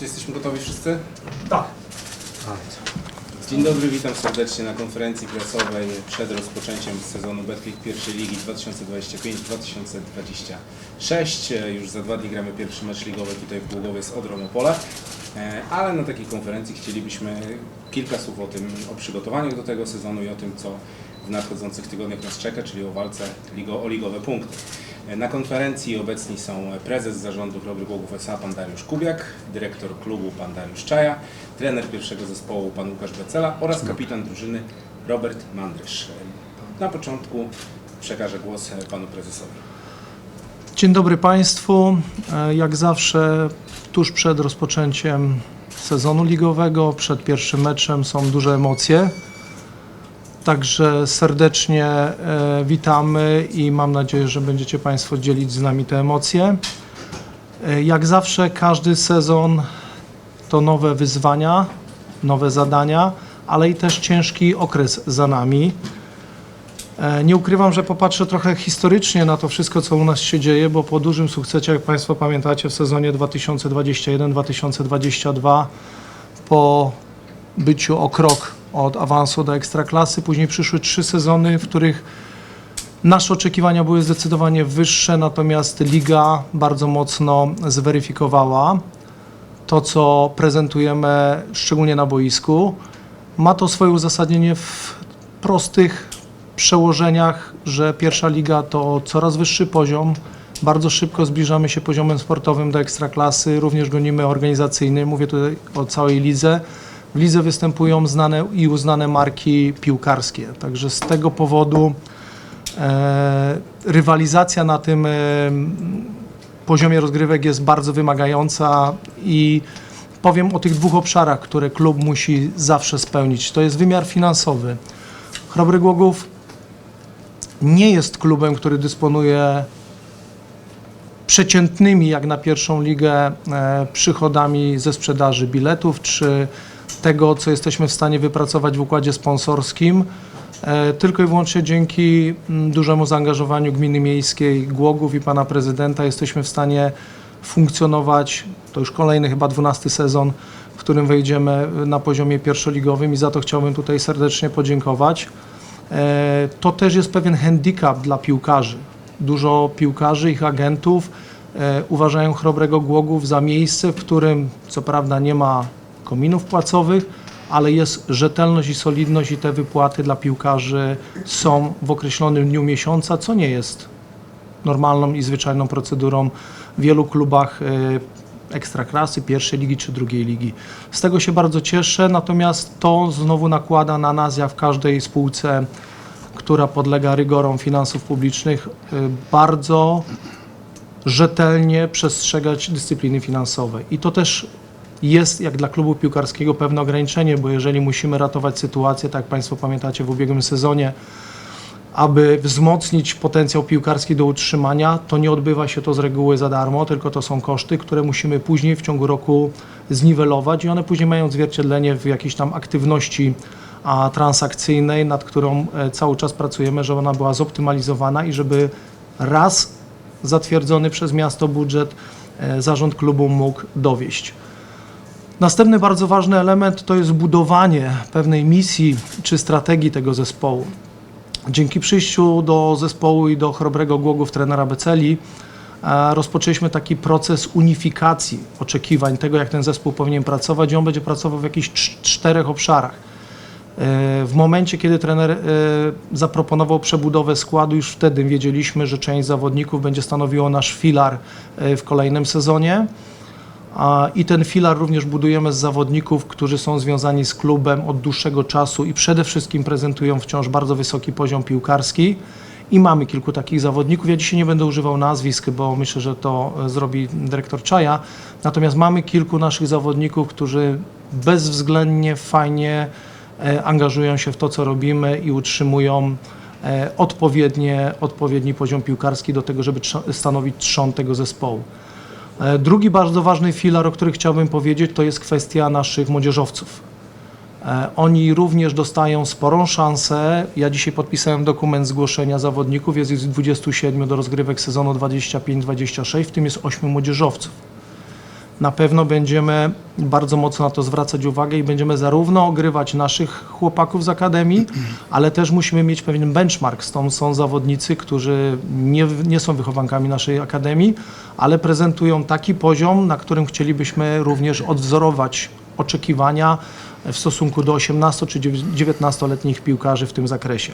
Jesteśmy gotowi wszyscy? Tak. Dzień dobry, witam serdecznie na konferencji prasowej przed rozpoczęciem sezonu Betclick pierwszej ligi 2025-2026. E, Już za dwa dni gramy pierwszy mecz ligowy tutaj w Głogowie z Odrą Opole. E, Ale na takiej konferencji chcielibyśmy kilka słów o tym, o przygotowaniach do tego sezonu i o tym, co w nadchodzących tygodniach nas czeka, czyli o walce ligo, o ligowe punkty. Na konferencji obecni są prezes zarządu Chrobry Głogów S.A. pan Dariusz Kubiak, dyrektor klubu pan Dariusz Czaja, trener pierwszego zespołu pan Łukasz Becela oraz kapitan drużyny Robert Mandrysz. Na początku przekażę głos panu prezesowi. Dzień dobry Państwu. E, Jak zawsze, tuż przed rozpoczęciem sezonu ligowego, przed pierwszym meczem są duże emocje. Także serdecznie e, witamy i mam nadzieję, że będziecie Państwo dzielić z nami te emocje. E, Jak zawsze, każdy sezon to nowe wyzwania, nowe zadania, ale i też ciężki okres za nami. E, Nie ukrywam, że popatrzę trochę historycznie na to wszystko, co u nas się dzieje, bo po dużym sukcesie, jak Państwo pamiętacie, w sezonie 2021-2022, po byciu o krok od awansu do ekstraklasy, później przyszły trzy sezony, w których nasze oczekiwania były zdecydowanie wyższe, natomiast liga bardzo mocno zweryfikowała to, co prezentujemy, szczególnie na boisku. Ma to swoje uzasadnienie w prostych przełożeniach, że pierwsza liga to coraz wyższy poziom. Bardzo szybko zbliżamy się poziomem sportowym do ekstraklasy, również gonimy organizacyjny. Mówię tutaj o całej lidze. W lidze występują znane i uznane marki piłkarskie. Także z tego powodu e, rywalizacja na tym e, poziomie rozgrywek jest bardzo wymagająca i powiem o tych dwóch obszarach, które klub musi zawsze spełnić. To jest wymiar finansowy. Chrobry Głogów nie jest klubem, który dysponuje przeciętnymi, jak na pierwszą ligę, e, przychodami ze sprzedaży biletów, czy tego, co jesteśmy w stanie wypracować w układzie sponsorskim. E, Tylko i wyłącznie dzięki mm, dużemu zaangażowaniu Gminy Miejskiej Głogów i Pana Prezydenta jesteśmy w stanie funkcjonować, to już kolejny chyba 12 sezon, w którym wejdziemy na poziomie pierwszoligowym i za to chciałbym tutaj serdecznie podziękować. E, To też jest pewien handicap dla piłkarzy. Dużo piłkarzy, ich agentów e, uważają Chrobrego Głogów za miejsce, w którym co prawda nie ma kominów płacowych, ale jest rzetelność i solidność i te wypłaty dla piłkarzy są w określonym dniu miesiąca, co nie jest normalną i zwyczajną procedurą w wielu klubach e, ekstraklasy, pierwszej ligi czy drugiej ligi. Z tego się bardzo cieszę, natomiast to znowu nakłada na nas, jak w każdej spółce, która podlega rygorom finansów publicznych, e, bardzo rzetelnie przestrzegać dyscypliny finansowej. I to też jest, jak dla klubu piłkarskiego, pewne ograniczenie, bo jeżeli musimy ratować sytuację, tak jak Państwo pamiętacie w ubiegłym sezonie, aby wzmocnić potencjał piłkarski do utrzymania, to nie odbywa się to z reguły za darmo, tylko to są koszty, które musimy później w ciągu roku zniwelować i one później mają odzwierciedlenie w jakiejś tam aktywności a, transakcyjnej, nad którą e, cały czas pracujemy, żeby ona była zoptymalizowana i żeby raz zatwierdzony przez miasto budżet e, zarząd klubu mógł dowieść. Następny bardzo ważny element to jest budowanie pewnej misji czy strategii tego zespołu. Dzięki przyjściu do zespołu i do chrobrego Głogów trenera Beceli e, rozpoczęliśmy taki proces unifikacji oczekiwań tego, jak ten zespół powinien pracować i on będzie pracował w jakichś cz- czterech obszarach. E, W momencie, kiedy trener e, zaproponował przebudowę składu, już wtedy wiedzieliśmy, że część zawodników będzie stanowiło nasz filar w kolejnym sezonie. I ten filar również budujemy z zawodników, którzy są związani z klubem od dłuższego czasu i przede wszystkim prezentują wciąż bardzo wysoki poziom piłkarski. I mamy kilku takich zawodników. Ja dzisiaj nie będę używał nazwisk, bo myślę, że to e, zrobi dyrektor Czaja. Natomiast mamy kilku naszych zawodników, którzy bezwzględnie fajnie e, angażują się w to, co robimy i utrzymują e, odpowiednie, odpowiedni poziom piłkarski do tego, żeby stanowić trzon tego zespołu. E, Drugi bardzo ważny filar, o którym chciałbym powiedzieć, to jest kwestia naszych młodzieżowców. E, Oni również dostają sporą szansę. Ja dzisiaj podpisałem dokument zgłoszenia zawodników. Jest ich 27 do rozgrywek sezonu 25-26, w tym jest 8 młodzieżowców. Na pewno będziemy bardzo mocno na to zwracać uwagę i będziemy zarówno ogrywać naszych chłopaków z akademii, ale też musimy mieć pewien benchmark. Stąd są zawodnicy, którzy nie, nie są wychowankami naszej akademii, ale prezentują taki poziom, na którym chcielibyśmy również odwzorować oczekiwania w stosunku do 18 czy 19-letnich piłkarzy w tym zakresie.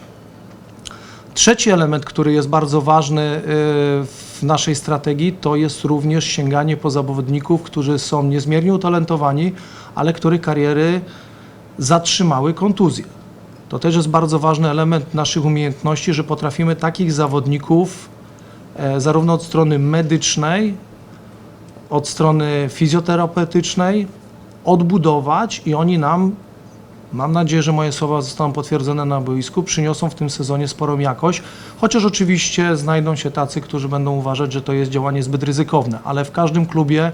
Trzeci element, który jest bardzo ważny y, w naszej strategii, to jest również sięganie po zawodników, którzy są niezmiernie utalentowani, ale których kariery zatrzymały kontuzje. To też jest bardzo ważny element naszych umiejętności, że potrafimy takich zawodników e, zarówno od strony medycznej, od strony fizjoterapeutycznej odbudować i oni nam Mam nadzieję, że moje słowa zostaną potwierdzone na boisku, przyniosą w tym sezonie sporą jakość, chociaż oczywiście znajdą się tacy, którzy będą uważać, że to jest działanie zbyt ryzykowne, ale w każdym klubie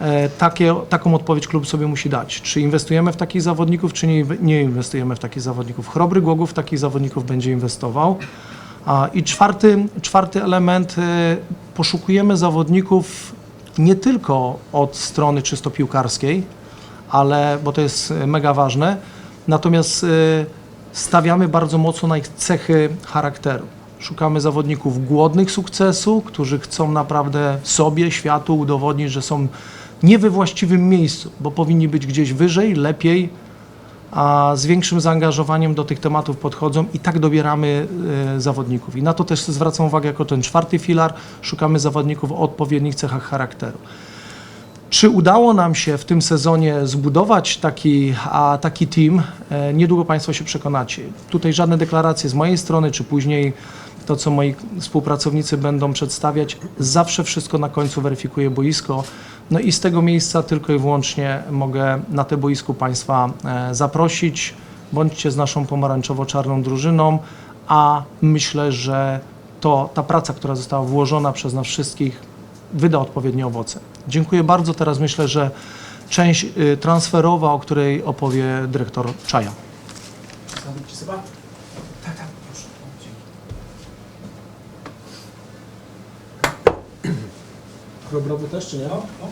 e, takie, taką odpowiedź klub sobie musi dać. Czy inwestujemy w takich zawodników, czy nie, nie inwestujemy w takich zawodników. Chrobry Głogów w takich zawodników będzie inwestował. I czwarty, czwarty element, e, poszukujemy zawodników nie tylko od strony czysto piłkarskiej, ale bo to jest e, mega ważne. Natomiast e, stawiamy bardzo mocno na ich cechy charakteru. Szukamy zawodników głodnych sukcesu, którzy chcą naprawdę sobie, światu udowodnić, że są nie we właściwym miejscu, bo powinni być gdzieś wyżej, lepiej, a z większym zaangażowaniem do tych tematów podchodzą i tak dobieramy e, zawodników. I na to też zwracam uwagę jako ten czwarty filar. Szukamy zawodników o odpowiednich cechach charakteru. Czy udało nam się w tym sezonie zbudować taki, a, taki team? E, Niedługo Państwo się przekonacie. Tutaj żadne deklaracje z mojej strony, czy później to, co moi współpracownicy będą przedstawiać. Zawsze wszystko na końcu weryfikuje boisko. No i z tego miejsca tylko i wyłącznie mogę na te boisku Państwa e, zaprosić. Bądźcie z naszą pomarańczowo-czarną drużyną, a myślę, że to ta praca, która została włożona przez nas wszystkich, wyda odpowiednie owoce. Dziękuję bardzo. Teraz myślę, że część y, transferowa, o której opowie dyrektor Czaja. Tak, tak, proszę. Też, czy nie? No, no.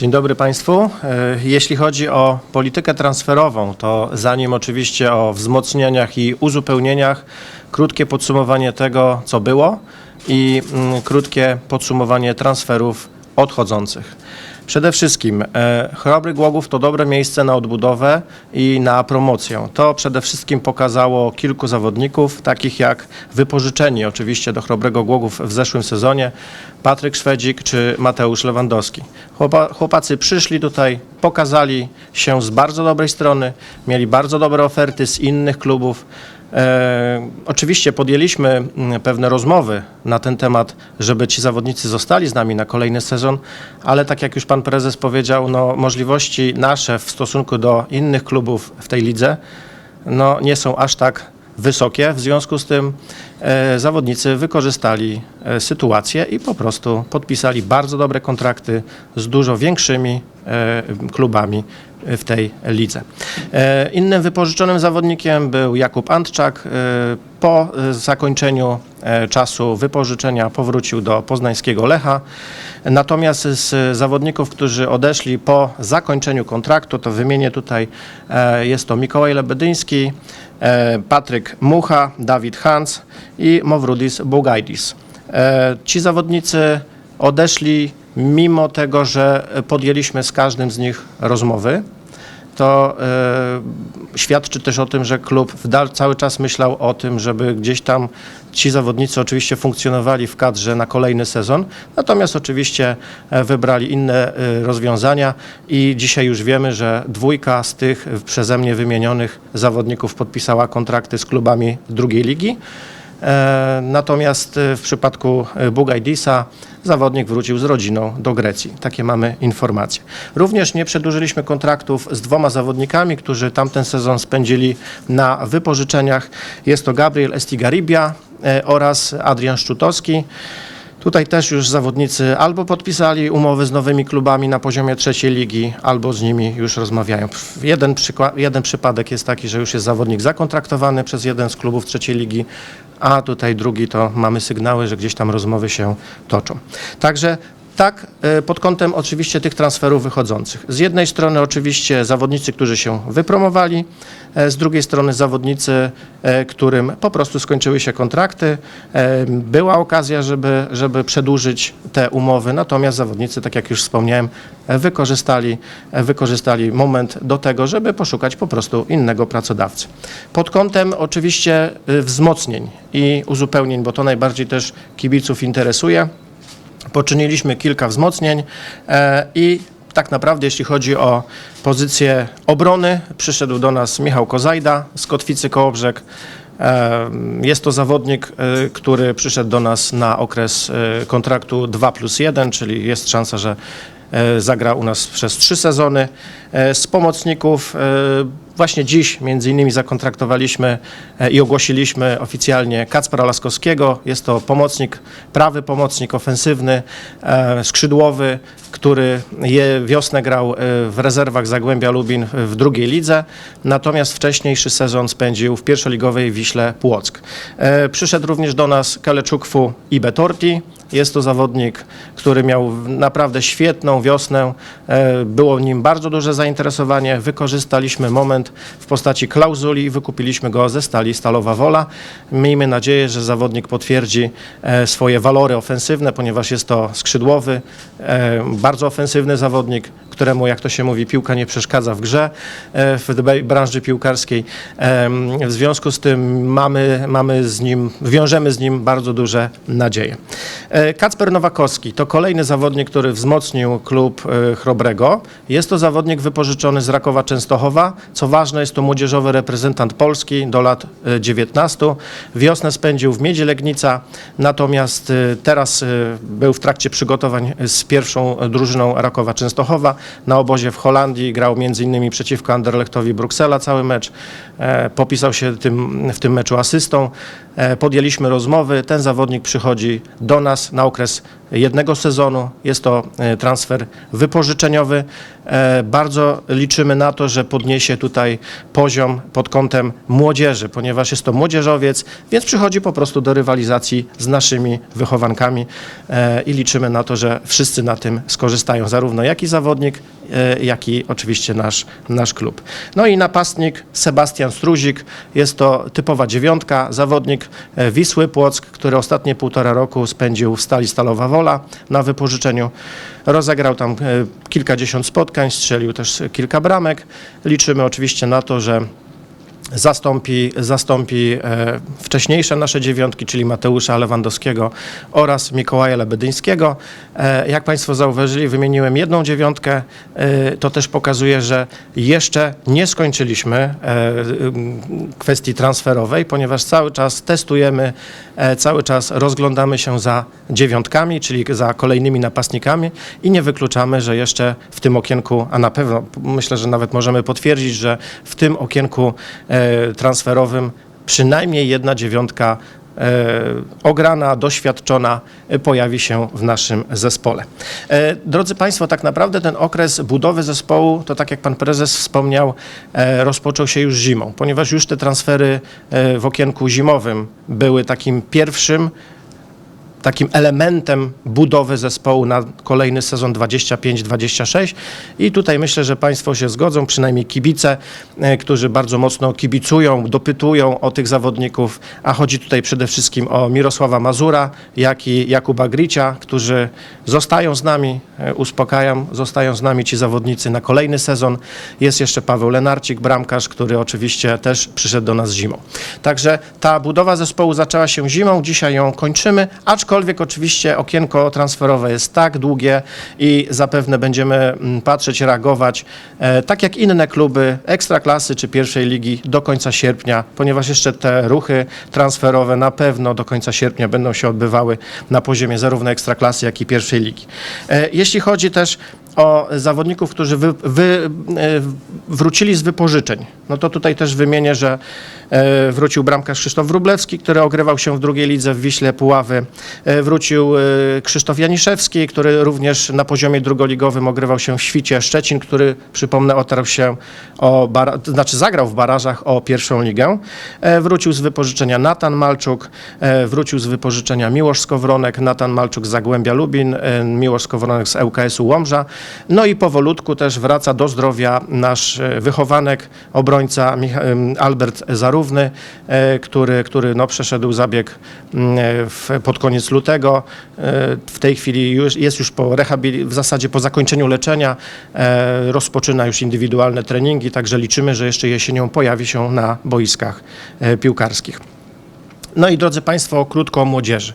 Dzień dobry Państwu. E, Jeśli chodzi o politykę transferową, to zanim oczywiście o wzmocnieniach i uzupełnieniach, krótkie podsumowanie tego, co było i mm, krótkie podsumowanie transferów odchodzących. Przede wszystkim e, Chrobry Głogów to dobre miejsce na odbudowę i na promocję. To przede wszystkim pokazało kilku zawodników, takich jak wypożyczeni oczywiście do Chrobrego Głogów w zeszłym sezonie, Patryk Szwedzik czy Mateusz Lewandowski. Chłopa, chłopacy przyszli tutaj, pokazali się z bardzo dobrej strony, mieli bardzo dobre oferty z innych klubów. E, oczywiście podjęliśmy mm, pewne rozmowy na ten temat, żeby ci zawodnicy zostali z nami na kolejny sezon, ale tak jak już pan prezes powiedział, no, możliwości nasze w stosunku do innych klubów w tej lidze no, nie są aż tak wysokie. W związku z tym e, zawodnicy wykorzystali e, sytuację i po prostu podpisali bardzo dobre kontrakty z dużo większymi e, klubami w tej lidze. E, Innym wypożyczonym zawodnikiem był Jakub Antczak. E, Po e, zakończeniu czasu wypożyczenia powrócił do poznańskiego Lecha. Natomiast z zawodników, którzy odeszli po zakończeniu kontraktu, to wymienię tutaj, jest to Mikołaj Lebedyński, Patryk Mucha, Dawid Hans i Mowrudis Bugajdis. Ci zawodnicy odeszli mimo tego, że podjęliśmy z każdym z nich rozmowy. To e, świadczy też o tym, że klub cały czas myślał o tym, żeby gdzieś tam ci zawodnicy oczywiście funkcjonowali w kadrze na kolejny sezon, natomiast oczywiście e, wybrali inne e, rozwiązania i dzisiaj już wiemy, że dwójka z tych przeze mnie wymienionych zawodników podpisała kontrakty z klubami drugiej ligi. Natomiast w przypadku Bugajdisa zawodnik wrócił z rodziną do Grecji. Takie mamy informacje. Również nie przedłużyliśmy kontraktów z dwoma zawodnikami, którzy tamten sezon spędzili na wypożyczeniach. Jest to Gabriel Estigaribia e, oraz Adrian Szczutowski. Tutaj też już zawodnicy albo podpisali umowy z nowymi klubami na poziomie trzeciej ligi, albo z nimi już rozmawiają. Jeden, przykład, jeden przypadek jest taki, że już jest zawodnik zakontraktowany przez jeden z klubów trzeciej ligi, a tutaj drugi to mamy sygnały, że gdzieś tam rozmowy się toczą. Także tak, e, pod kątem oczywiście tych transferów wychodzących. Z jednej strony oczywiście zawodnicy, którzy się wypromowali, e, z drugiej strony zawodnicy, e, którym po prostu skończyły się kontrakty. Była okazja, żeby, żeby przedłużyć te umowy, natomiast zawodnicy, tak jak już wspomniałem, wykorzystali, wykorzystali moment do tego, żeby poszukać po prostu innego pracodawcy. Pod kątem oczywiście wzmocnień i uzupełnień, bo to najbardziej też kibiców interesuje. Poczyniliśmy kilka wzmocnień e, i tak naprawdę, jeśli chodzi o pozycję obrony, przyszedł do nas Michał Kozajda z Kotwicy Kołobrzeg. E, Jest to zawodnik, e, który przyszedł do nas na okres kontraktu 2 plus 1, czyli jest szansa, że zagra u nas przez trzy sezony. Z pomocników właśnie dziś między innymi zakontraktowaliśmy e, i ogłosiliśmy oficjalnie Kacpra Laskowskiego. Jest to pomocnik, prawy pomocnik ofensywny, e, skrzydłowy, który je, wiosnę grał e, w rezerwach Zagłębia Lubin w drugiej lidze, natomiast wcześniejszy sezon spędził w pierwszoligowej Wiśle Płock. Przyszedł również do nas Keleczukwu i Betorti. Jest to zawodnik, który miał naprawdę świetną wiosnę. Było nim bardzo duże zainteresowanie. Wykorzystaliśmy moment w postaci klauzuli i wykupiliśmy go ze stali Stalowa Wola. Miejmy nadzieję, że zawodnik potwierdzi e, swoje walory ofensywne, ponieważ jest to skrzydłowy, e, bardzo ofensywny zawodnik, któremu, jak to się mówi, piłka nie przeszkadza w grze e, w branży piłkarskiej. W związku z tym mamy, mamy z nim, wiążemy z nim bardzo duże nadzieje. Kacper Nowakowski to kolejny zawodnik, który wzmocnił klub Chrobrego. Jest to zawodnik wypożyczony z Rakowa Częstochowa. Co ważne, jest to młodzieżowy reprezentant Polski do lat e, 19. Wiosnę spędził w Miedzi Legnica, natomiast e, teraz e, był w trakcie przygotowań z pierwszą drużyną Rakowa Częstochowa. Na obozie w Holandii grał m.in. przeciwko Anderlechtowi Bruksela cały mecz. E, Popisał się tym, w tym meczu asystą. E, Podjęliśmy rozmowy. Ten zawodnik przychodzi do nas na okres jednego sezonu. Jest to e, transfer wypożyczeniowy. E, Bardzo liczymy na to, że podniesie tutaj poziom pod kątem młodzieży, ponieważ jest to młodzieżowiec, więc przychodzi po prostu do rywalizacji z naszymi wychowankami e, i liczymy na to, że wszyscy na tym skorzystają, zarówno jak i zawodnik, jak i oczywiście nasz, nasz klub. No i napastnik Sebastian Struzik, jest to typowa dziewiątka, zawodnik Wisły Płock, który ostatnie półtora roku spędził w Stali Stalowa Wola na wypożyczeniu. Rozegrał tam e, kilkadziesiąt spotkań, strzelił też kilka bramek. Liczymy oczywiście na to, że zastąpi, zastąpi e, wcześniejsze nasze dziewiątki, czyli Mateusza Lewandowskiego oraz Mikołaja Lebedyńskiego. E, jak Państwo zauważyli, wymieniłem jedną dziewiątkę. E, to też pokazuje, że jeszcze nie skończyliśmy kwestii transferowej, ponieważ cały czas testujemy, cały czas rozglądamy się za dziewiątkami, czyli za kolejnymi napastnikami i nie wykluczamy, że jeszcze w tym okienku, a na pewno myślę, że nawet możemy potwierdzić, że w tym okienku transferowym przynajmniej jedna dziewiątka e, ograna, doświadczona e, pojawi się w naszym zespole. E, Drodzy Państwo, tak naprawdę ten okres budowy zespołu, to tak jak Pan Prezes wspomniał, e, rozpoczął się już zimą, ponieważ już te transfery e, w okienku zimowym były takim pierwszym takim elementem budowy zespołu na kolejny sezon 25-26 i tutaj myślę, że Państwo się zgodzą, przynajmniej kibice, e, którzy bardzo mocno kibicują, dopytują o tych zawodników, a chodzi tutaj przede wszystkim o Mirosława Mazura, jak i Jakuba Gricia, którzy zostają z nami, e, uspokajam, zostają z nami ci zawodnicy na kolejny sezon. Jest jeszcze Paweł Lenarcik, bramkarz, który oczywiście też przyszedł do nas zimą. Także ta budowa zespołu zaczęła się zimą, dzisiaj ją kończymy, aczkolwiek oczywiście okienko transferowe jest tak długie i zapewne będziemy mm, patrzeć, reagować, e, tak jak inne kluby ekstraklasy czy pierwszej ligi do końca sierpnia, ponieważ jeszcze te ruchy transferowe na pewno do końca sierpnia będą się odbywały na poziomie zarówno ekstraklasy, jak i pierwszej ligi. E, Jeśli chodzi też o zawodników, którzy wy, wy, e, wrócili z wypożyczeń, no to tutaj też wymienię, że e, wrócił bramkarz Krzysztof Wróblewski, który ogrywał się w drugiej lidze w Wiśle Puławy. E, wrócił Krzysztof Janiszewski, który również na poziomie drugoligowym ogrywał się w Świcie Szczecin, który przypomnę otarł się o, bara- znaczy zagrał w barażach o pierwszą ligę. Wrócił z wypożyczenia Natan Malczuk, wrócił z wypożyczenia Miłosz Skowronek, Natan Malczuk z Zagłębia Lubin, Miłosz Skowronek z ŁKS-u Łomża. No i powolutku też wraca do zdrowia nasz e, wychowanek, obrońca Albert Zarówny, e, który, który no, przeszedł zabieg e, w, pod koniec lutego. W tej chwili już, jest już po rehabili- w zasadzie po zakończeniu leczenia, rozpoczyna już indywidualne treningi, także liczymy, że jeszcze jesienią pojawi się na boiskach piłkarskich. No i drodzy Państwo, krótko o młodzieży.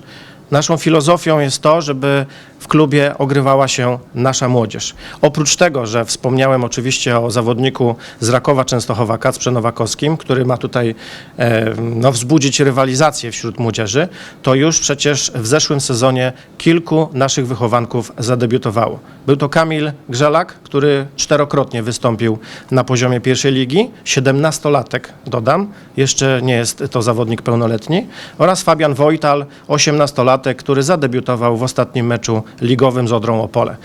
Naszą filozofią jest to, żeby w klubie ogrywała się nasza młodzież. Oprócz tego, że wspomniałem oczywiście o zawodniku z Rakowa Częstochowa, Kacprze Nowakowskim, który ma tutaj e, no, wzbudzić rywalizację wśród młodzieży, to już przecież w zeszłym sezonie kilku naszych wychowanków zadebiutowało. Był to Kamil Grzelak, który czterokrotnie wystąpił na poziomie pierwszej ligi, 17-latek dodam, jeszcze nie jest to zawodnik pełnoletni, oraz Fabian Wojtal, 18-latek, który zadebiutował w ostatnim meczu ligowym z Odrą Opole.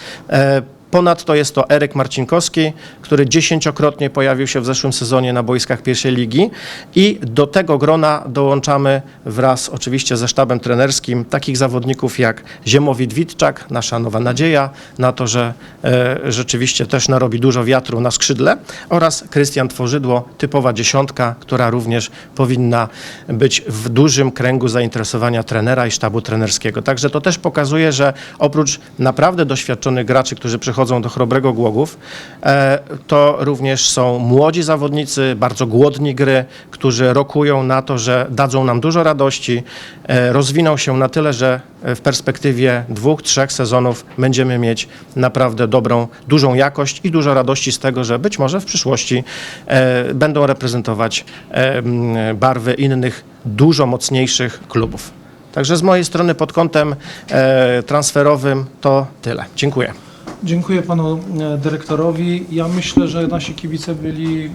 Ponadto jest to Eryk Marcinkowski, który dziesięciokrotnie pojawił się w zeszłym sezonie na boiskach pierwszej ligi i do tego grona dołączamy wraz oczywiście ze sztabem trenerskim takich zawodników jak Ziemowit Witczak, nasza nowa nadzieja na to, że e, rzeczywiście też narobi dużo wiatru na skrzydle oraz Krystian Tworzydło, typowa dziesiątka, która również powinna być w dużym kręgu zainteresowania trenera i sztabu trenerskiego. Także to też pokazuje, że oprócz naprawdę doświadczonych graczy, którzy przychodzą do Chrobrego Głogów, e, to również są młodzi zawodnicy, bardzo głodni gry, którzy rokują na to, że dadzą nam dużo radości, e, rozwiną się na tyle, że e, w perspektywie dwóch, trzech sezonów będziemy mieć naprawdę dobrą, dużą jakość i dużo radości z tego, że być może w przyszłości będą reprezentować barwy innych, dużo mocniejszych klubów. Także z mojej strony pod kątem transferowym to tyle. Dziękuję. Dziękuję panu e, dyrektorowi. Ja myślę, że nasi kibice byli mm,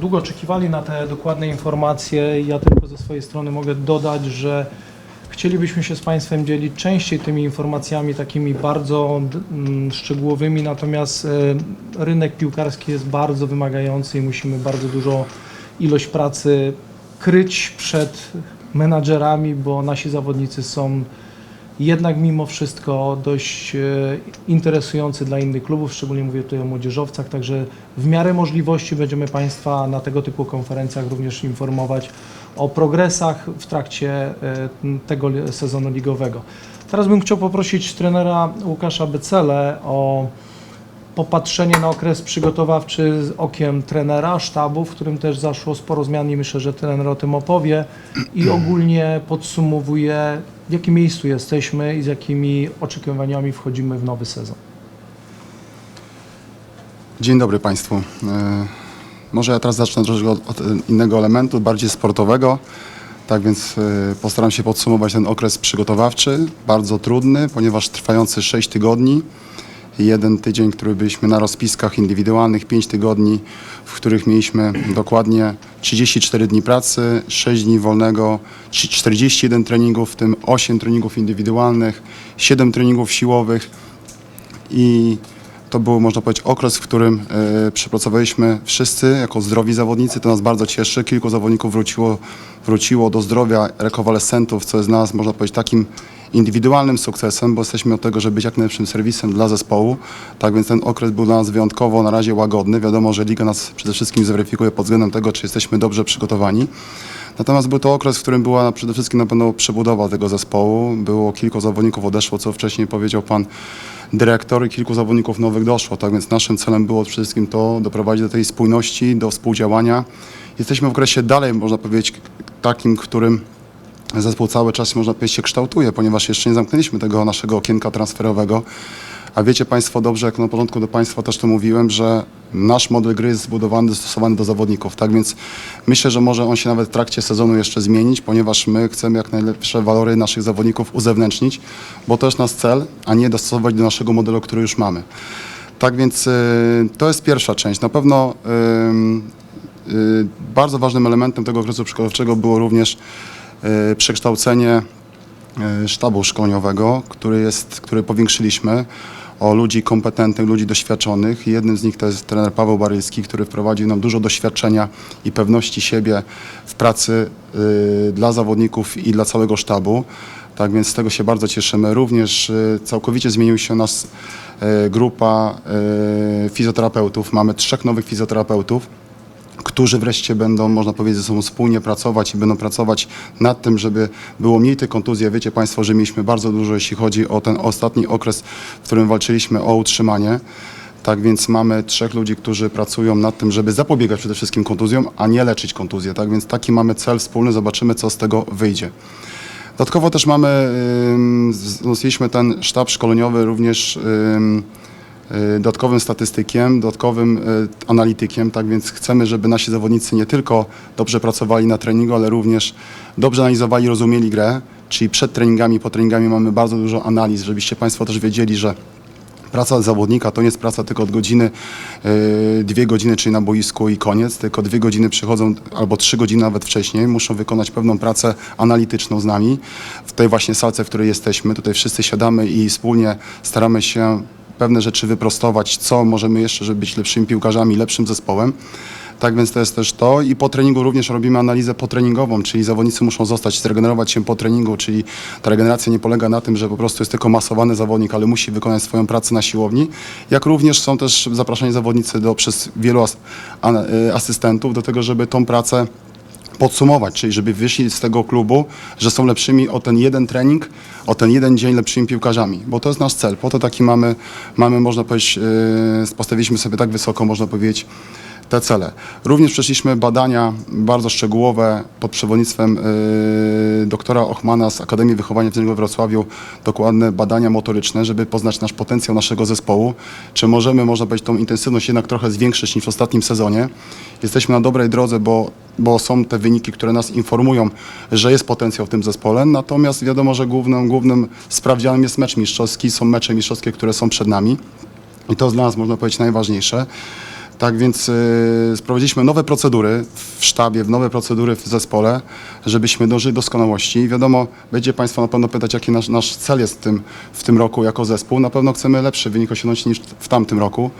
długo oczekiwali na te dokładne informacje. Ja tylko ze swojej strony mogę dodać, że chcielibyśmy się z państwem dzielić częściej tymi informacjami takimi bardzo mm, szczegółowymi, natomiast e, rynek piłkarski jest bardzo wymagający i musimy bardzo dużo ilość pracy kryć przed menadżerami, bo nasi zawodnicy są jednak mimo wszystko dość e, interesujący dla innych klubów, szczególnie mówię tutaj o młodzieżowcach, także w miarę możliwości będziemy Państwa na tego typu konferencjach również informować o progresach w trakcie e, tego sezonu ligowego. Teraz bym chciał poprosić trenera Łukasza Becele o popatrzenie na okres przygotowawczy z okiem trenera, sztabu, w którym też zaszło sporo zmian i myślę, że trener o tym opowie i ogólnie podsumowuje, w jakim miejscu jesteśmy i z jakimi oczekiwaniami wchodzimy w nowy sezon. Dzień dobry Państwu. E, Może ja teraz zacznę od, od innego elementu, bardziej sportowego. Tak więc e, postaram się podsumować ten okres przygotowawczy, bardzo trudny, ponieważ trwający 6 tygodni. Jeden tydzień, który byliśmy na rozpiskach indywidualnych, 5 tygodni, w których mieliśmy dokładnie 34 dni pracy, 6 dni wolnego, ci- 41 treningów, w tym 8 treningów indywidualnych, 7 treningów siłowych i to był, można powiedzieć, okres, w którym e, przepracowaliśmy wszyscy jako zdrowi zawodnicy. To nas bardzo cieszy. Kilku zawodników wróciło, wróciło do zdrowia rekonwalescentów, co jest dla nas, można powiedzieć, takim indywidualnym sukcesem, bo jesteśmy od tego, żeby być jak najlepszym serwisem dla zespołu. Tak więc ten okres był dla nas wyjątkowo na razie łagodny. Wiadomo, że liga nas przede wszystkim zweryfikuje pod względem tego, czy jesteśmy dobrze przygotowani. Natomiast był to okres, w którym była przede wszystkim na pewno przebudowa tego zespołu. Było kilku zawodników odeszło, co wcześniej powiedział pan dyrektor i kilku zawodników nowych doszło. Tak więc naszym celem było przede wszystkim to doprowadzić do tej spójności, do współdziałania. Jesteśmy w okresie dalej, można powiedzieć, takim, którym zespół cały czas, można powiedzieć, się kształtuje, ponieważ jeszcze nie zamknęliśmy tego naszego okienka transferowego. A wiecie Państwo dobrze, jak na początku do Państwa też to mówiłem, że nasz model gry jest zbudowany, dostosowany do zawodników. Tak więc myślę, że może on się nawet w trakcie sezonu jeszcze zmienić, ponieważ my chcemy jak najlepsze walory naszych zawodników uzewnętrznić, bo to jest nasz cel, a nie dostosować do naszego modelu, który już mamy. Tak więc y, to jest pierwsza część. Na pewno bardzo ważnym elementem tego okresu przygotowawczego było również y, przekształcenie y, sztabu szkoleniowego, który, jest, który powiększyliśmy o ludzi kompetentnych, ludzi doświadczonych. Jednym z nich to jest trener Paweł Barylski, który wprowadził nam dużo doświadczenia i pewności siebie w pracy y, dla zawodników i dla całego sztabu. Tak więc z tego się bardzo cieszymy. Również y, całkowicie zmienił się nas y, grupa y, fizjoterapeutów. Mamy trzech nowych fizjoterapeutów którzy wreszcie będą, można powiedzieć, ze sobą wspólnie pracować i będą pracować nad tym, żeby było mniej tych kontuzji. Wiecie Państwo, że mieliśmy bardzo dużo, jeśli chodzi o ten ostatni okres, w którym walczyliśmy o utrzymanie. Tak więc mamy trzech ludzi, którzy pracują nad tym, żeby zapobiegać przede wszystkim kontuzjom, a nie leczyć kontuzje. Tak więc taki mamy cel wspólny, zobaczymy, co z tego wyjdzie. Dodatkowo też mamy, ym, wzmocniliśmy ten sztab szkoleniowy również dodatkowym statystykiem, dodatkowym y, analitykiem, tak więc chcemy, żeby nasi zawodnicy nie tylko dobrze pracowali na treningu, ale również dobrze analizowali, rozumieli grę, czyli przed treningami, po treningami mamy bardzo dużo analiz, żebyście Państwo też wiedzieli, że Praca zawodnika to nie jest praca tylko od godziny, yy, dwie godziny, czyli na boisku i koniec, tylko dwie godziny przychodzą, albo trzy godziny nawet wcześniej, muszą wykonać pewną pracę analityczną z nami. W tej właśnie salce, w której jesteśmy, tutaj wszyscy siadamy i wspólnie staramy się pewne rzeczy wyprostować, co możemy jeszcze, żeby być lepszymi piłkarzami, lepszym zespołem. Tak więc to jest też to i po treningu również robimy analizę potreningową, czyli zawodnicy muszą zostać, zregenerować się po treningu, czyli ta regeneracja nie polega na tym, że po prostu jest tylko masowany zawodnik, ale musi wykonać swoją pracę na siłowni, jak również są też zapraszani zawodnicy do, przez wielu as, y, asystentów do tego, żeby tą pracę podsumować, czyli żeby wyszli z tego klubu, że są lepszymi o ten jeden trening, o ten jeden dzień lepszymi piłkarzami, bo to jest nasz cel. Po to taki mamy, mamy można powiedzieć, yy, postawiliśmy sobie tak wysoko, można powiedzieć, te cele. Również przeszliśmy badania bardzo szczegółowe pod przewodnictwem yy, doktora Ochmana z Akademii Wychowania Fizycznego we Wrocławiu, dokładne badania motoryczne, żeby poznać nasz potencjał naszego zespołu, czy możemy, można powiedzieć, tą intensywność jednak trochę zwiększyć niż w ostatnim sezonie. Jesteśmy na dobrej drodze, bo, bo są te wyniki, które nas informują, że jest potencjał w tym zespole, natomiast wiadomo, że głównym, głównym sprawdzianem jest mecz mistrzowski, są mecze mistrzowskie, które są przed nami i to dla nas, można powiedzieć, najważniejsze. Tak więc y, sprowadziliśmy nowe procedury w sztabie, nowe procedury w zespole, żebyśmy dążyli do doskonałości. Wiadomo, będzie Państwo na pewno pytać, jaki nasz, nasz cel jest w tym, w tym roku jako zespół. Na pewno chcemy lepszy wynik osiągnąć niż w tamtym roku.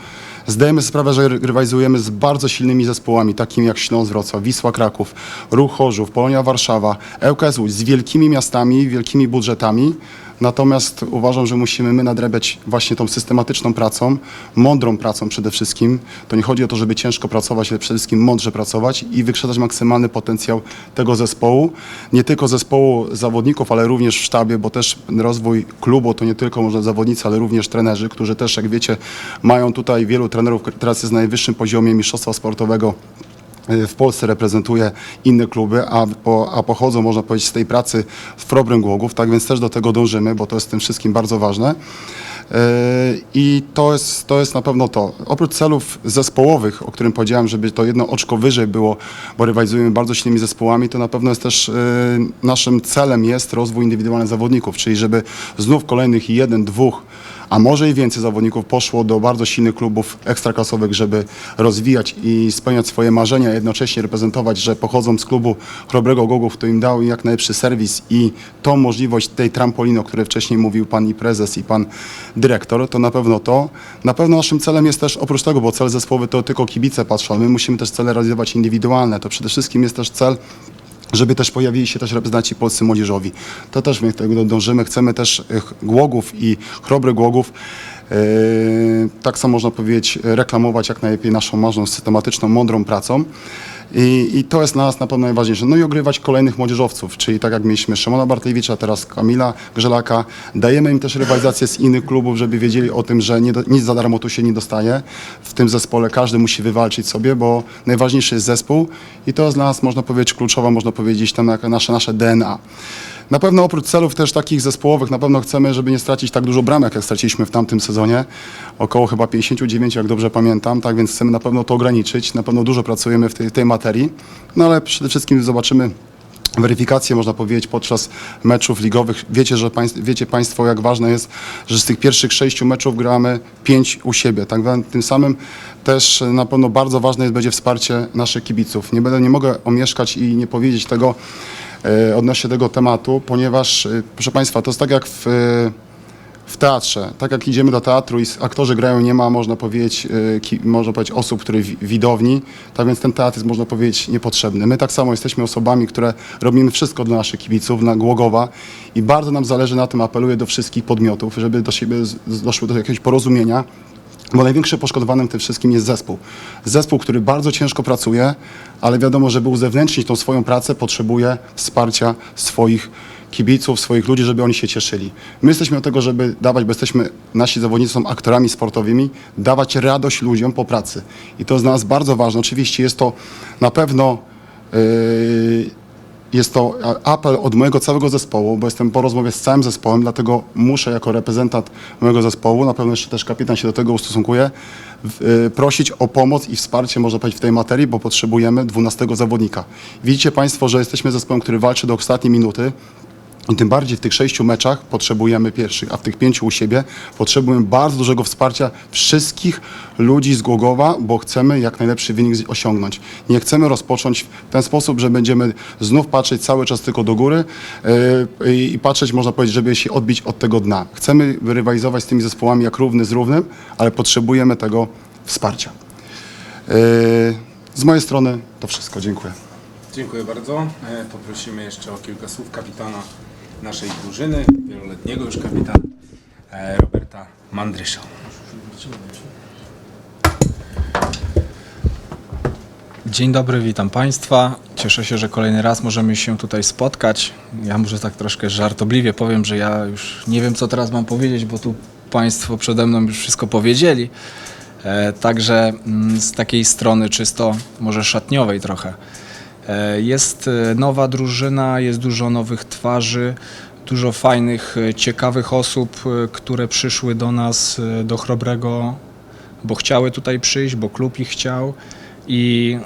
Zdajemy sobie sprawę, że rywalizujemy z bardzo silnymi zespołami, takimi jak Śląsk Wrocław, Wisła Kraków, Ruch Chorzów, Polonia Warszawa, ŁKS Łódź, z wielkimi miastami, wielkimi budżetami. Natomiast uważam, że musimy my nadrabiać właśnie tą systematyczną pracą, mądrą pracą przede wszystkim. To nie chodzi o to, żeby ciężko pracować, ale przede wszystkim mądrze pracować i wykrzesać maksymalny potencjał tego zespołu. Nie tylko zespołu zawodników, ale również w sztabie, bo też rozwój klubu to nie tylko może zawodnicy, ale również trenerzy, którzy też, jak wiecie, mają tutaj wielu trenerów, teraz jest na najwyższym poziomie mistrzostwa sportowego w Polsce reprezentuje inne kluby, a, po, a pochodzą, można powiedzieć, z tej pracy w Frobrym Głogów, tak więc też do tego dążymy, bo to jest tym wszystkim bardzo ważne. Yy, I to jest, to jest na pewno to. Oprócz celów zespołowych, o którym powiedziałem, żeby to jedno oczko wyżej było, bo rywalizujemy bardzo silnymi zespołami, to na pewno jest też yy, naszym celem jest rozwój indywidualnych zawodników, czyli żeby znów kolejnych jeden, dwóch a może i więcej zawodników poszło do bardzo silnych klubów ekstraklasowych, żeby rozwijać i spełniać swoje marzenia, jednocześnie reprezentować, że pochodzą z klubu Chrobrego Gogów, który im dał jak najlepszy serwis i tą możliwość tej trampoliny, o której wcześniej mówił pan i prezes i pan dyrektor, to na pewno to. Na pewno naszym celem jest też, oprócz tego, bo cel zespołowy to tylko kibice patrzą, my musimy też cele realizować indywidualne, to przede wszystkim jest też cel żeby też pojawili się też reprezentanci polscy młodzieżowi. To też my tego dążymy. Chcemy też e, Głogów i Chrobry Głogów e, tak samo można powiedzieć, reklamować jak najlepiej naszą marną, systematyczną, mądrą pracą. I, I to jest dla nas na pewno najważniejsze. No i ogrywać kolejnych młodzieżowców, czyli tak jak mieliśmy Szymona Bartkiewicza, teraz Kamila Grzelaka. Dajemy im też rywalizację z innych klubów, żeby wiedzieli o tym, że nie nic za darmo tu się nie dostaje. W tym zespole każdy musi wywalczyć sobie, bo najważniejszy jest zespół i to jest dla nas, można powiedzieć, kluczowa, można powiedzieć, tam jak nasze, nasze DNA. Na pewno oprócz celów też takich zespołowych, na pewno chcemy, żeby nie stracić tak dużo bramek, jak straciliśmy w tamtym sezonie. Około chyba 59, jak dobrze pamiętam, tak więc chcemy na pewno to ograniczyć. Na pewno dużo pracujemy w tej, tej materii, no ale przede wszystkim zobaczymy, weryfikację, można powiedzieć, podczas meczów ligowych. Wiecie, że wiecie Państwo, jak ważne jest, że z tych pierwszych sześciu meczów gramy pięć u siebie. Tak tym samym też na pewno bardzo ważne jest, będzie wsparcie naszych kibiców. Nie będę, nie mogę omieszkać i nie powiedzieć tego odnośnie tego tematu, ponieważ, e, proszę Państwa, to jest tak jak w, e, w teatrze. Tak jak idziemy do teatru i aktorzy grają, nie ma, można powiedzieć, e, ki, można powiedzieć osób, które wi- widowni, tak więc ten teatr jest, można powiedzieć, niepotrzebny. My tak samo jesteśmy osobami, które robimy wszystko dla naszych kibiców, na Głogowa i bardzo nam zależy na tym, apeluję do wszystkich podmiotów, żeby do siebie doszły do jakiegoś porozumienia, bo największym poszkodowanym tym wszystkim jest zespół. Zespół, który bardzo ciężko pracuje, ale wiadomo, żeby uzewnętrznić tą swoją pracę, potrzebuje wsparcia swoich kibiców, swoich ludzi, żeby oni się cieszyli. My jesteśmy od tego, żeby dawać, bo jesteśmy, nasi zawodnicy są aktorami sportowymi, dawać radość ludziom po pracy. I to jest dla nas bardzo ważne. Oczywiście jest to na pewno yy, jest to apel od mojego całego zespołu, bo jestem po rozmowie z całym zespołem, dlatego muszę jako reprezentant mojego zespołu, na pewno jeszcze też kapitan się do tego ustosunkuje, y, prosić o pomoc i wsparcie, można powiedzieć, w tej materii, bo potrzebujemy 12 zawodnika. Widzicie Państwo, że jesteśmy zespołem, który walczy do ostatniej minuty. Tym bardziej w tych sześciu meczach potrzebujemy pierwszych, a w tych pięciu u siebie potrzebujemy bardzo dużego wsparcia wszystkich ludzi z Głogowa, bo chcemy jak najlepszy wynik osiągnąć. Nie chcemy rozpocząć w ten sposób, że będziemy znów patrzeć cały czas tylko do góry yy, i patrzeć, można powiedzieć, żeby się odbić od tego dna. Chcemy rywalizować z tymi zespołami jak równy z równym, ale potrzebujemy tego wsparcia. Yy, z mojej strony to wszystko. Dziękuję. Dziękuję bardzo. E, Poprosimy jeszcze o kilka słów kapitana naszej drużyny, wieloletniego już kapitana, e, Roberta Mandrysza. Dzień dobry, witam Państwa. Cieszę się, że kolejny raz możemy się tutaj spotkać. Ja może tak troszkę żartobliwie powiem, że ja już nie wiem, co teraz mam powiedzieć, bo tu Państwo przede mną już wszystko powiedzieli. E, także mm, z takiej strony czysto może szatniowej trochę. E, Jest e, nowa drużyna, jest dużo nowych twarzy, dużo fajnych, e, ciekawych osób, które przyszły do nas, do Chrobrego, bo chciały tutaj przyjść, bo klub ich chciał i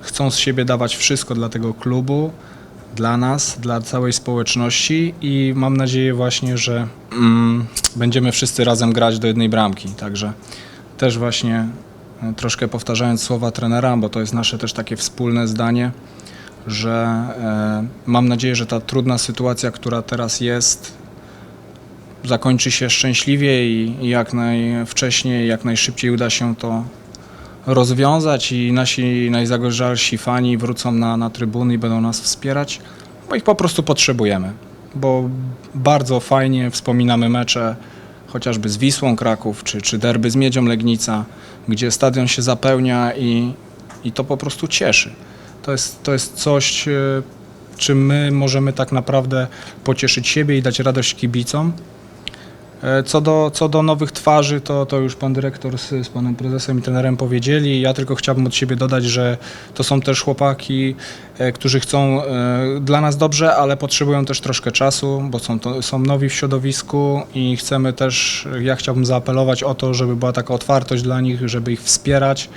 chcą z siebie dawać wszystko dla tego klubu, dla nas, dla całej społeczności i mam nadzieję właśnie, że mm, będziemy wszyscy razem grać do jednej bramki. Także też właśnie troszkę powtarzając słowa trenera, bo to jest nasze też takie wspólne zdanie, że e, mam nadzieję, że ta trudna sytuacja, która teraz jest, zakończy się szczęśliwie i jak najwcześniej, jak najszybciej uda się to rozwiązać i nasi najzagorzalsi fani wrócą na, na trybuny i będą nas wspierać, bo ich po prostu potrzebujemy. Bo bardzo fajnie wspominamy mecze chociażby z Wisłą Kraków, czy, czy derby z Miedzią Legnica, gdzie stadion się zapełnia i, i to po prostu cieszy. To jest, to jest coś, e, czym my możemy tak naprawdę pocieszyć siebie i dać radość kibicom. E, Co do, co do nowych twarzy, to, to już pan dyrektor z, z panem prezesem i trenerem powiedzieli. Ja tylko chciałbym od siebie dodać, że to są też chłopaki, e, którzy chcą e, dla nas dobrze, ale potrzebują też troszkę czasu, bo są, to, są nowi w środowisku i chcemy też, ja chciałbym zaapelować o to, żeby była taka otwartość dla nich, żeby ich wspierać,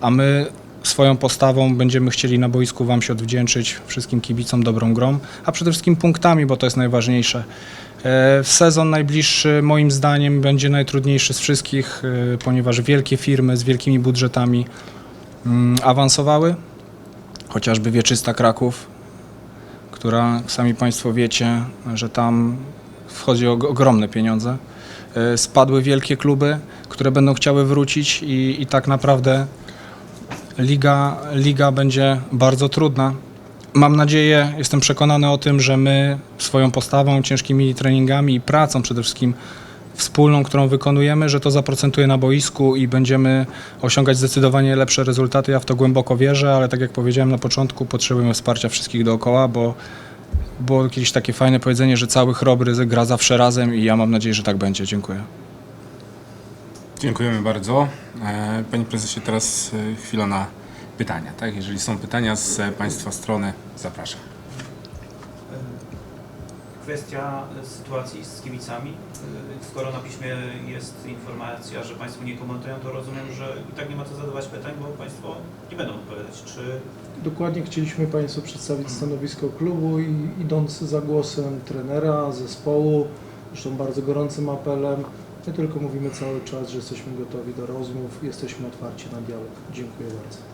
a my swoją postawą będziemy chcieli na boisku Wam się odwdzięczyć, wszystkim kibicom dobrą grą, a przede wszystkim punktami, bo to jest najważniejsze. E, Sezon najbliższy moim zdaniem będzie najtrudniejszy z wszystkich, e, ponieważ wielkie firmy z wielkimi budżetami mm, awansowały, chociażby Wieczysta Kraków, która sami Państwo wiecie, że tam wchodzi o ogromne pieniądze. E, Spadły wielkie kluby, które będą chciały wrócić i, i tak naprawdę liga, liga będzie bardzo trudna. Mam nadzieję, jestem przekonany o tym, że my swoją postawą, ciężkimi treningami i pracą przede wszystkim wspólną, którą wykonujemy, że to zaprocentuje na boisku i będziemy osiągać zdecydowanie lepsze rezultaty. Ja w to głęboko wierzę, ale tak jak powiedziałem na początku, potrzebujemy wsparcia wszystkich dookoła, bo było kiedyś takie fajne powiedzenie, że cały chrobry gra zawsze razem i ja mam nadzieję, że tak będzie. Dziękuję. Dziękujemy bardzo. E, Panie prezesie, teraz e, chwila na pytania. Tak? Jeżeli są pytania z Państwa strony, zapraszam. kwestia sytuacji z kibicami. Skoro na piśmie jest informacja, że Państwo nie komentują, to rozumiem, że i tak nie ma co zadawać pytań, bo Państwo nie będą odpowiadać. Czy Dokładnie chcieliśmy Państwu przedstawić stanowisko klubu i idąc za głosem trenera, zespołu, zresztą bardzo gorącym apelem, my tylko mówimy cały czas, że jesteśmy gotowi do rozmów, jesteśmy otwarci na dialog. Dziękuję bardzo.